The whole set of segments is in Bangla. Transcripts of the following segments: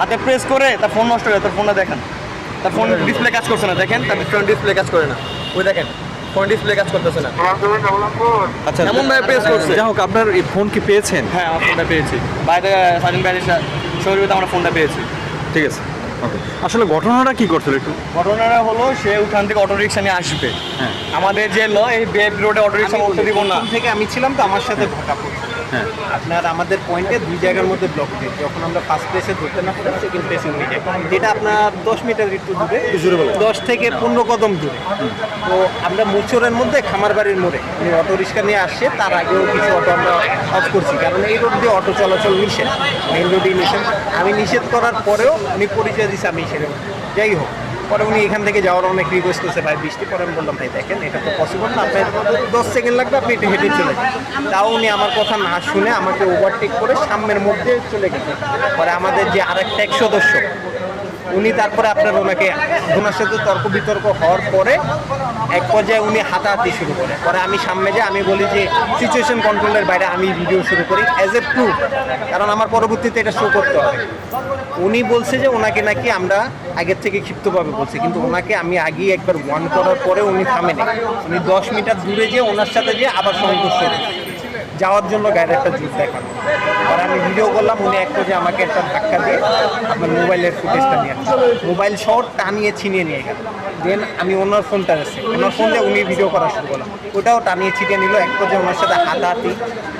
হাতে প্রেস করে তার ফোন নষ্ট হয়ে তার ফোনটা দেখেন। তার ফোন ডিসপ্লে কাজ করছে না দেখেন তার ফোন ডিসপ্লে কাজ করে না। ওই দেখেন ফোন ডিসপ্লে কাজ করতেছে না। আচ্ছা এমন ভাবে প্রেস করছে। যাই হোক আপনার এই ফোন কি পেয়েছেন? হ্যাঁ আমার ফোনটা পেয়েছি। বাইরে স্বাধীন ব্যারিস শরীরে আমরা ফোনটা পেয়েছি। ঠিক আছে ওকে। আসলে ঘটনাটা কি করছিল একটু? ঘটনাটা হলো সে ওখান থেকে অটো রিক্সা নিয়ে আসবে। হ্যাঁ। আমাদের যে ল এই বেব রোডে অটো রিক্সা উঠতে দিব না। থেকে আমি ছিলাম তো আমার সাথে ঘটা আপনার আমাদের পয়েন্টে দুই জায়গার মধ্যে ব্লক দিয়ে। যখন আমরা ফার্স্ট প্লেসে ধরতে না পারি সেকেন্ড প্লেসে উঠে যাই। যেটা আপনার দশ মিটার একটু দূরে দশ থেকে পনেরো কদম দূরে। তো আমরা মুচরের মধ্যে খামার বাড়ির মোড়ে উনি অটো রিক্সা নিয়ে আসছে তার আগেও কিছু অটো আমরা অফ করছি। কারণ এই রোড দিয়ে অটো চলাচল নিষেধ মেইন রোডেই নিষেধ। আমি নিষেধ করার পরেও উনি পরিচয় দিচ্ছি আমি সেরকম যাই হোক পরে উনি এখান থেকে যাওয়ার অনেক রিকোয়েস্ট করছে, ভাই, বৃষ্টি পরে আমি বললাম, ভাই, দেখেন, এটা তো পসিবল না। আপনার দশ সেকেন্ড লাগবে, আপনি একটু হেঁটে চলে তাও উনি আমার কথা না শুনে আমাকে ওভারটেক করে সামনের মধ্যে চলে গেছে পরে আমাদের যে আরেকটা এক সদস্য, উনি তারপরে আপনার ওনাকে ওনার সাথে তর্ক বিতর্ক হওয়ার পরে এক পর্যায়ে উনি হাতাহাতি শুরু করে। পরে আমি সামনে যে আমি বলি যে সিচুয়েশন কন্ট্রোলের বাইরে আমি ভিডিও শুরু করি অ্যাজ এ প্রুফ কারণ আমার পরবর্তীতে এটা শো করতে হবে। উনি বলছে যে, ওনাকে নাকি আমরা আগের থেকে ক্ষিপ্তভাবে বলছি। কিন্তু ওনাকে আমি আগেই একবার ওয়ান করার পরে উনি থামেনি। উনি দশ মিটার দূরে যে ওনার সাথে যে আবার সংঘর্ষ হয়েছে। যাওয়ার জন্য গায়ের একটা জুট দেখানো। আর আমি ভিডিও করলাম, উনি একটা যে আমাকে একটা ধাক্কা দিয়ে আমার মোবাইলের ফুটেজটা নিয়ে মোবাইল সহ টানিয়ে ছিনিয়ে নিয়ে গেল। দেন আমি ওনার ফোনটা এসেছি ওনার ফোন দিয়ে উনি ভিডিও করা শুরু করলাম ওটাও টানিয়ে ছিটিয়ে নিল, এক পর্যায়ে ওনার সাথে হাতাহাতি,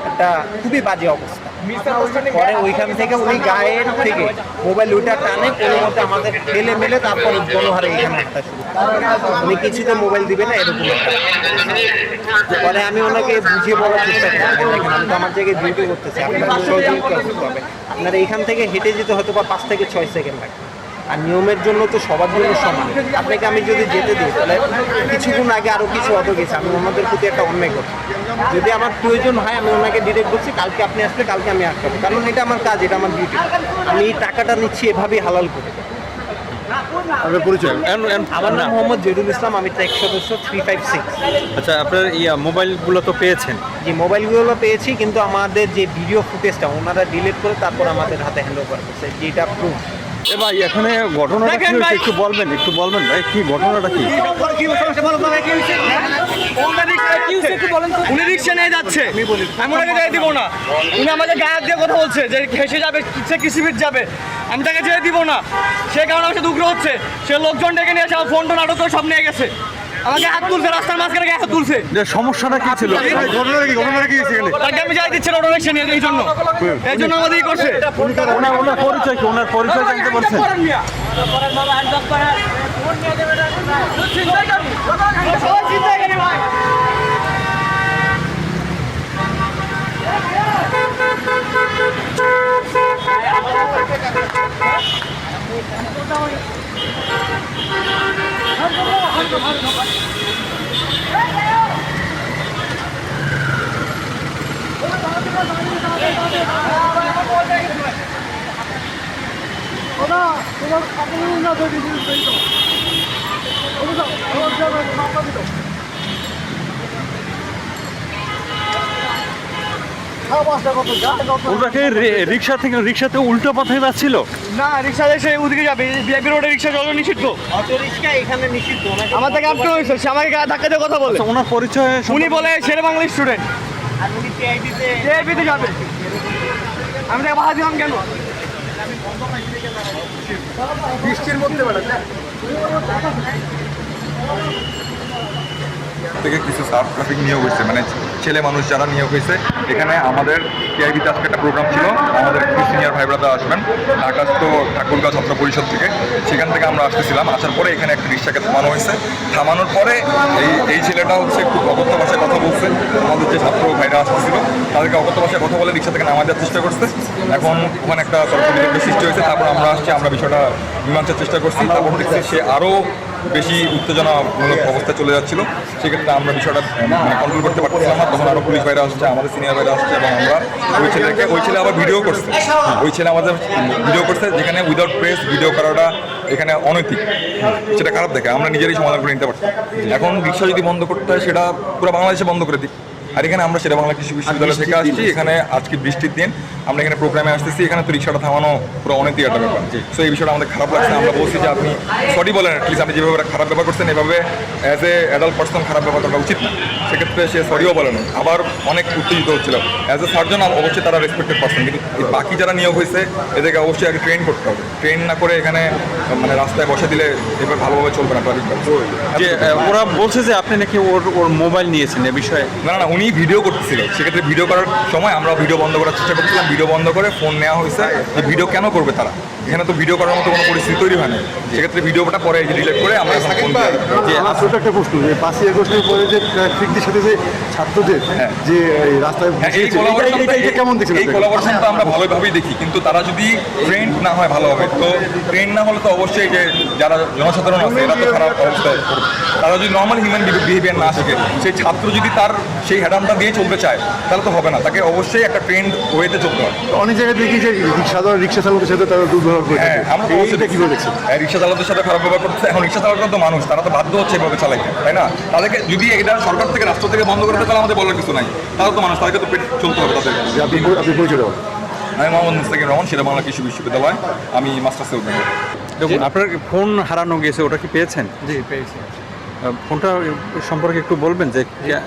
একটা খুবই বাজে অবস্থা। পরে ওইখান থেকে ওই গায়ের থেকে মোবাইল ওইটা টানে কোনো মতে আমাদের ফেলে মেলে তারপর গণহারে এখানে একটা শুরু উনি কিছুতে মোবাইল দিবে না এরকম একটা। পরে আমি ওনাকে বুঝিয়ে বলার চেষ্টা করছি আমি তো আমার জায়গায় ডিউটি করতেছি। আপনার সহযোগিতা করতে হবে আপনার এইখান থেকে হেঁটে যেতে হয়তো বা পাঁচ থেকে ছয় সেকেন্ড লাগে আর নিয়মের জন্য তো সবার জন্য সমান। আপনাকে আমি যদি যেতে দিই তাহলে কিছুক্ষণ আগে আরও কিছু অত গেছে আমি ওনাদের প্রতি একটা অন্যায় করছি। যদি আমার প্রয়োজন হয় আমি ওনাকে ডিরেক্ট বলছি কালকে আপনি আসলে কালকে আমি আটকাবো। কারণ এটা আমার কাজ এটা আমার ডিউটি আমি এই টাকাটা নিচ্ছি এভাবেই হালাল করে। আপনার পরিচয়? এন- এন- আমার নাম মোহাম্মদ জহিরুল ইসলাম আমি ট্র্যাক সদস্য থ্রি ফাইভ সিক্স আচ্ছা আপনার ইয়া মোবাইলগুলো তো পেয়েছেন? যে মোবাইলগুলো পেয়েছি কিন্তু আমাদের যে ভিডিও ফুটেজটা ওনারা ডিলিট করে তারপর আমাদের হাতে হ্যান্ড ওভার করছে যেটা প্রুফ এ ভাই এখানে ঘটনাটা কি হয়েছে? একটু বলবেন একটু বলবেন ভাই কি ঘটনাটা কি? উনি রিক্সা নিয়ে যাচ্ছে। আমি ওনাকে যেতে দিব না। উনি আমাদের গায়ে দিয়ে কথা বলছে যে যাবে সে কৃষিবিদ যাবে। আমি তাকে যেয়ে দিব না। সে কারণে আমার সাথে উগ্র হচ্ছে। সে লোকজন ডেকে নিয়েছে এসে আমার ফোন টোন আটক করে সব নিয়ে গেছে। আমাকে হাত তুলছে রাস্তার মাঝখানে গিয়ে হাত তুলছে। যে সমস্যাটা কি ছিল? ঘটনাটা কি ঘটনাটা কি সেখানে তাকে আমি যাই দিচ্ছি না অটো রিক্সা নিয়ে এই জন্য। এই জন্য আমাদের ই করছে। ওনার ওনার পরিচয় কি? ওনার পরিচয় জানতে পারছেন? この確認ができるといいと。お父、রিক্সা থেকে রিক্সাতে উল্টো পথে যাচ্ছিল? না রিক্সা এসে ওদিকে যাবে। বিআইপি রোডে রিক্সা চলো নিষিদ্ধ। অটো রিক্সা এখানে নিষিদ্ধ আমার থেকে আটকে হয়েছে সে আমাকে গায়ে ধাক্কা দিয়ে কথা বলে। আচ্ছা, ওনার পরিচয় উনি বলে শেরে বাংলা স্টুডেন্ট আর উনি যাবে। আমি তাকে বাধা দিলাম কেন? বৃষ্টির মধ্যে বেড়াচ্ছে থেকে কিছু সাব ট্রাফিক নিয়োগ হয়েছে। মানে ছেলে মানুষ যারা নিয়োগ হয়েছে, এখানে আমাদের টিআইবিতে আজকে একটা প্রোগ্রাম ছিল। আমাদের সিনিয়র ভাই ব্রাদার আসবেন। ঢাকাস্থ ঠাকুরগাঁও ছাত্র পরিষদ থেকে। সেখান থেকে আমরা আসতেছিলাম। আসার পরে এখানে একটা রিক্সাকে থামানো হয়েছে। থামানোর পরে এই এই ছেলেটা হচ্ছে একটু অগত্য ভাষায় কথা বলছে। আমাদের যে ছাত্র ভাইরা আসতেছিল, তাদেরকে অগত্য ভাষায় কথা বলে রিক্সা থেকে নামার দেওয়ার চেষ্টা করছে। এখন ওখানে একটা সৃষ্টি হয়েছে। তারপর আমরা আসছি, আমরা বিষয়টা মীমাংসার চেষ্টা করছি। তারপর দেখছি সে আরও বেশি উত্তেজনামূলক অবস্থায় চলে যাচ্ছিল। সেক্ষেত্রে আমরা বিষয়টা মানে কন্ট্রোল করতে পারছিলাম না। তখন আরও পুলিশ বাইরে আসছে, আমাদের সিনিয়র বাইরে আসছে এবং আমরা ওই ছেলেকে, ওই ছেলে আবার ভিডিও করছে। ওই ছেলে আমাদের ভিডিও করছে, যেখানে উইদাউট প্রেস ভিডিও করাটা এখানে অনৈতিক। সেটা খারাপ দেখে আমরা নিজেরাই সমাধান করে নিতে পারছি এখন রিক্সা যদি বন্ধ করতে হয়, সেটা পুরো বাংলাদেশে বন্ধ করে দিই। আর এখানে আমরা সেরা বাংলা কৃষি বিশ্ববিদ্যালয় থেকে আসছি। এখানে আজকে বৃষ্টির দিন। আমরা এখানে প্রোগ্রামে আসতেছি। এখানে তো রিক্সাটা থামানো পুরো অনেকই একটা ব্যাপার। সো এই বিষয়টা আমাদের খারাপ লাগছে। আমরা বলছি যে আপনি সরি বলেন অ্যাটলিস্ট আপনি যেভাবে খারাপ ব্যবহার করছেন এভাবে অ্যাজ এ অ্যাডাল্ট পার্সন খারাপ ব্যবহার করা উচিত না। সেক্ষেত্রে সে সরিও বলেন। আবার অনেক উত্তেজিত হচ্ছিল। অ্যাজ এ সার্জন অবশ্যই তারা রেসপেক্টেড পার্সন কিন্তু বাকি যারা নিয়োগ হয়েছে এদেরকে অবশ্যই আগে ট্রেন করতে হবে। ট্রেন না করে এখানে মানে রাস্তায় বসে দিলে এবার ভালোভাবে চলবে না। ট্রাফিক ওরা বলছে যে আপনি নাকি ওর ওর মোবাইল নিয়েছেন এ বিষয়ে। না না উনি ভিডিও করতেছিল সেক্ষেত্রে ভিডিও করার সময় আমরা ভিডিও বন্ধ করার চেষ্টা করছিলাম ভিডিও বন্ধ করে ফোন নেওয়া হয়েছে যে ভিডিও কেন করবে তারা এখানে তো ভিডিও করার মতো কোনো পরিস্থিতি তৈরি হয় না সেক্ষেত্রে ভিডিওটা পরে ডিলিট করে আমরা ছোট একটা প্রশ্ন যে পাঁচই আগস্টের পরে যে ট্রাফিকদের সাথে যে ছাত্রদের হ্যাঁ। যে রাস্তায় হ্যাঁ, এই কেমন দেখছেন এই? কোলাবোরেশনটা আমরা ভালোভাবেই দেখি কিন্তু তারা যদি ট্রেন্ড না হয় ভালোভাবে তো ট্রেন্ড না হলে তো অবশ্যই যে যারা জনসাধারণ আছে এরা তো খারাপ অবস্থায় পড়বে। তারা যদি নর্মাল হিউম্যান বিহেভিয়ার না শিখে সেই ছাত্র যদি তার সেই হ্যাডামটা দিয়ে চলতে চায় তাহলে তো হবে না। তাকে অবশ্যই একটা ট্রেন্ড ওয়েতে চলতে হবে। অনেক জায়গায় দেখি যে সাধারণ রিক্সা চালকের সাথে তারা দুর্ব্যবহার করে হ্যাঁ আমরা অবশ্যই এইটা দেখি। দেখছেন? হ্যাঁ, রিক্সা চালকদের সাথে খারাপ ব্যবহার করতে এখন রিক্সা চালকরা তো মানুষ তারা তো বাধ্য হচ্ছে এভাবে চালাইতে তাই না? তাদেরকে যদি এটা সরকার থেকে রাষ্ট্র থেকে বন্ধ করে দেয় তাহলে আমাদের বলার কিছু নাই। তারা তো মানুষ তাদেরকে তো পেট চলতে হবে তাদের। আপনি আপনি পরিচয় আমি মোহাম্মদ মুস্তাকিম রহমান সেরা বাংলা কৃষি বিশ্ববিদ্যালয়। আমি মাস্টার্সে উদ্যোগ। দেখুন আপনার ফোন হারানো গেছে ওটা কি পেয়েছেন? জি পেয়েছি। ফোনটা সম্পর্কে একটু বলবেন যে কে-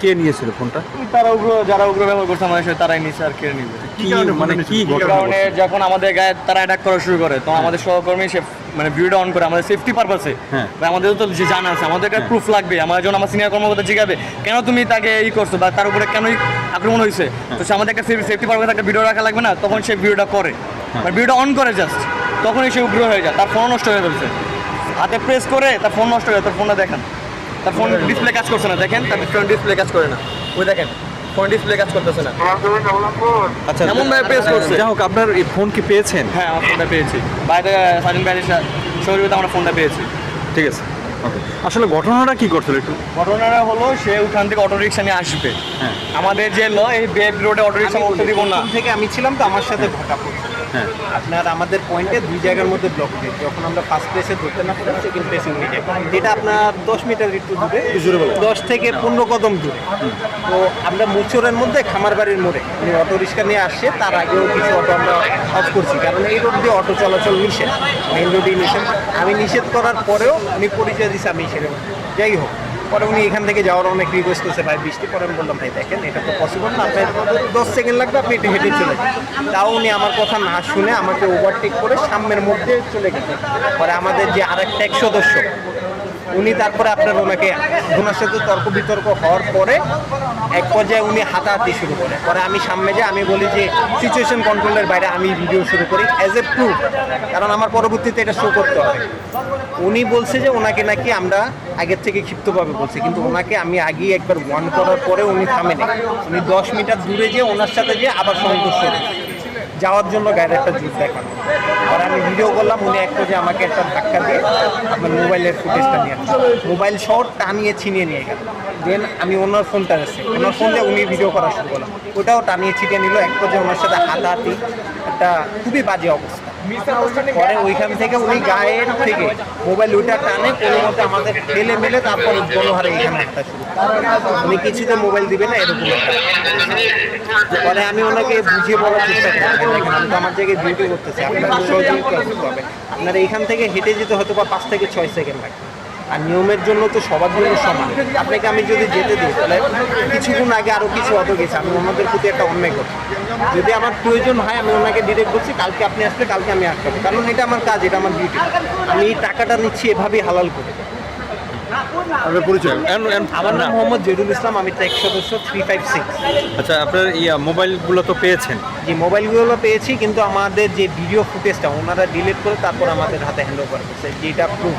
কে নিয়েছিল ফোনটা? তারা উগ্র যারা উগ্র ব্যবহার করছে আমাদের সাথে তারাই নিচ্ছে আর কেড়ে নিবে? কি মানে কি কারণে যখন আমাদের গায়ে তারা অ্যাটাক করা শুরু করে তো আমাদের সহকর্মী সে মানে ভিডিওটা অন করে আমাদের সেফটি পারপাসে হ্যাঁ। আমাদের তো যে জানা আছে আমাদের একটা প্রুফ লাগবে। আমাদের যখন আমার সিনিয়র কর্মকর্তা জিজ্ঞাবে কেন তুমি তাকে ই করছ বা তার উপরে কেন আক্রমণ হয়েছে তো সে আমাদের একটা সেফটি পারপাসে একটা ভিডিও রাখা লাগবে না তখন সে ভিডিওটা করে। মানে ভিডিওটা অন করে জাস্ট তখনই সে উগ্র হয়ে যায় তার ফোন নষ্ট হয়ে ফেলছে হাতে প্রেস করে তার ফোন নষ্ট হয়ে তার ফোনটা দেখেন। তার ফোন ডিসপ্লে কাজ করছে না দেখেন তার ফোন ডিসপ্লে কাজ করে না। ওই দেখেন ফোন ডিসপ্লে কাজ করতেছে না। আচ্ছা এমন ভাবে press করছে। যাই হোক আপনার এই ফোন কি পেয়েছেন? হ্যাঁ আমার ফোনটা পেয়েছি। বাইরে বাইরের আমরা ফোনটা পেয়েছি। ঠিক আছে ওকে। আসলে ঘটনাটা কি করছিল একটু? ঘটনাটা হলো সে ওখান থেকে অটো রিক্সা নিয়ে আসবে। হ্যাঁ। আমাদের যে ল এই বেব রোডে অটো রিক্সা উঠতে দিব না। থেকে আমি ছিলাম তো আমার সাথে ঘটা আপনার আমাদের পয়েন্টে দুই জায়গার মধ্যে ব্লক দিয়ে। যখন আমরা ফার্স্ট প্লেসে ধরতে না পারি সেকেন্ড প্লেসে নিয়ে যাই যেটা আপনার দশ মিটার একটু দূরে দশ থেকে পনেরো কদম দূরে। তো আমরা মুচুরের মধ্যে খামার বাড়ির মোড়ে উনি অটো রিক্সা নিয়ে আসছে তার আগেও কিছু অটো আমরা অফ করছি। কারণ এই রোড দিয়ে অটো চলাচল নিষেধ মেইন রোডই নিষেধ। আমি নিষেধ করার পরেও উনি পরিচয় দিচ্ছি আমি সেরে যাই হোক পরে উনি এখান থেকে যাওয়ার অনেক রিকোয়েস্ট করছে, ভাই, বৃষ্টি পরে আমি বললাম, ভাই, দেখেন, এটা তো পসিবল না, আপনার দশ সেকেন্ড লাগবে, আপনি একটু হেঁটে চলে তাও উনি আমার কথা না শুনে আমাকে ওভারটেক করে সামনের মধ্যে চলে গেছে পরে আমাদের যে আরেকটা এক সদস্য উনি তারপরে আপনার ওনাকে ওনার সাথে তর্ক বিতর্ক হওয়ার পরে এক পর্যায়ে উনি হাতাহাতি শুরু করে। পরে আমি সামনে যাই, আমি বলি যে সিচুয়েশন কন্ট্রোলের বাইরে আমি ভিডিও শুরু করি অ্যাজ এ প্রুফ কারণ আমার পরবর্তীতে এটা শো করতে হবে। উনি বলছে যে, ওনাকে নাকি আমরা আগের থেকে ক্ষিপ্তভাবে বলছি। কিন্তু ওনাকে আমি আগেই একবার ওয়ান করার পরে উনি থামেনি। উনি দশ মিটার দূরে যেয়ে ওনার সাথে যে আবার সংঘর্ষ। যাওয়ার জন্য গাড়ির একটা জুট দেখানো। আর আমি ভিডিও করলাম, উনি একটা যে আমাকে একটা ধাক্কা দিয়ে আপনার মোবাইলের ফুটেজটা নিয়ে মোবাইল সহ টানিয়ে ছিনিয়ে নিয়ে গেল দেন আমি ওনার ফোনটা এসেছি ওনার ফোন দিয়ে উনি ভিডিও করা শুরু করলাম ওটাও টানিয়ে ছিটিয়ে নিল। এক পর্যায়ে ওনার সাথে হাতাহাতি একটা খুবই বাজে অবস্থা। পরে ওইখান থেকে উনি গায়ের থেকে মোবাইল ওইটা টানে, কোনো মতে আমাদের ঠেলে মেলে, তারপরে গণহারে এখানে একটা শুরু। উনি কিছুতে মোবাইল দিবে না, এরকম একটা পরে আমি ওনাকে বুঝিয়ে বলার চেষ্টা করি আমি তো আমার জায়গায় ডিউটি করতেছি, আপনার আপনার এইখান থেকে হেঁটে যেতে হয়তো বা পাঁচ থেকে ছয় সেকেন্ড লাগবে। আর নিয়মের জন্য তো সবার জন্য সমান। আপনাকে আমি যদি যেতে দিই তাহলে কিছুক্ষণ আগে আরও কিছু অত গেছে আমি ওনাদের প্রতি একটা অন্যায় করছি। যদি আমার প্রয়োজন হয় আমি ওনাকে ডিরেক্ট বলছি কালকে আপনি আসলে কালকে আমি আটকাবো। কারণ এটা আমার কাজ এটা আমার ডিউটি আমি এই টাকাটা নিচ্ছি এভাবেই হালাল করে। আপনার পরিচয়? আমার নাম মোহাম্মদ জহিরুল ইসলাম আমি সদস্য থ্রি ফাইভ সিক্স আচ্ছা আপনার ইয়া মোবাইলগুলো তো পেয়েছেন? যে মোবাইলগুলো পেয়েছি কিন্তু আমাদের যে ভিডিও ফুটেজটা ওনারা ডিলিট করে তারপর আমাদের হাতে হ্যান্ড ওভার করছে যেটা প্রুফ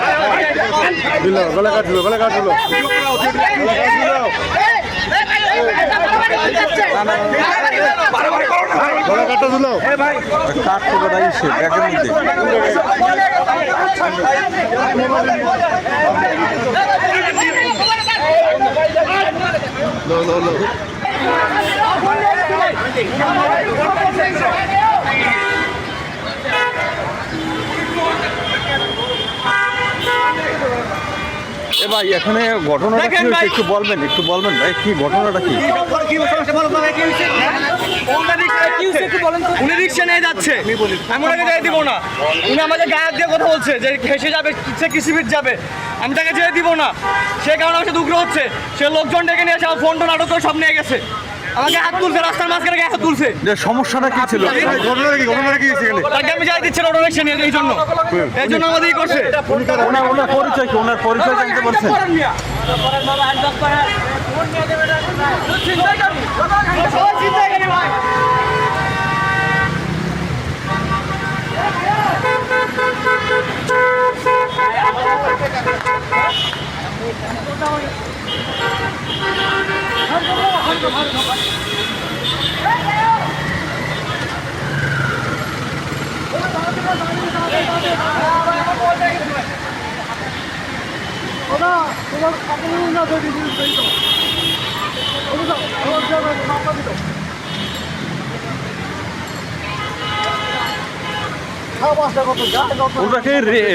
দিল, গলা কাটলো গলা কাটলো। গলা কাটলো কাটা দিল। কাঠ টোকাটা ইসে ব্যাগের মধ্যে এ ভাই এখানে ঘটনাটা কি হয়েছে? একটু বলবেন একটু বলবেন ভাই কি ঘটনাটা কি? উনি রিক্সা নিয়ে যাচ্ছে। আমি ওনাকে যেতে দিব না। উনি আমাদের গায়ে দিয়ে কথা বলছে যে হেসে যাবে সে কৃষিবিদ যাবে। আমি তাকে যেয়ে দিব না। সে কারণে আমার সাথে উগ্র হচ্ছে। সে লোকজন ডেকে নিয়ে এসে আমার ফোনটা নাটক করে সব নিয়ে গেছে। আমাকে হাত তুলছে রাস্তার মাঝখানে গিয়ে হাত তুলছে। যে সমস্যাটা কি ছিল? ঘটনা কি ঘটনাটা কি সেখানে এখানে? তাকে আমি যাই দিচ্ছি না অটো রিক্সা নিয়ে এই জন্য। এই জন্য আমাদের ই করছে। ওনার ওনার পরিচয় কি? ওনার পরিচয় জানতে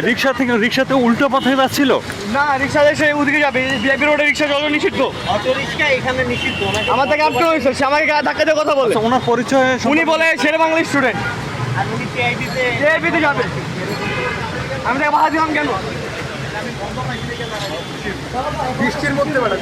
রিক্সা থেকে রিক্সাতে উল্টো পথে যাচ্ছিল? না রিক্সা এসে ওদিকে যাবে। বিআইপি রোডে রিক্সা চলো নিষিদ্ধ। অটো রিক্সা এখানে নিষিদ্ধ? আমার থেকে আটকে হয়েছে সে আমাকে গায়ে ধাক্কা দিয়ে কথা বলে। আচ্ছা, ওনার পরিচয় উনি বলে শেরে বাংলা স্টুডেন্ট আর উনি PID তে যাবে। আমি তাকে বাধা দিলাম কেন? বৃষ্টির মধ্যে ম্যাডাম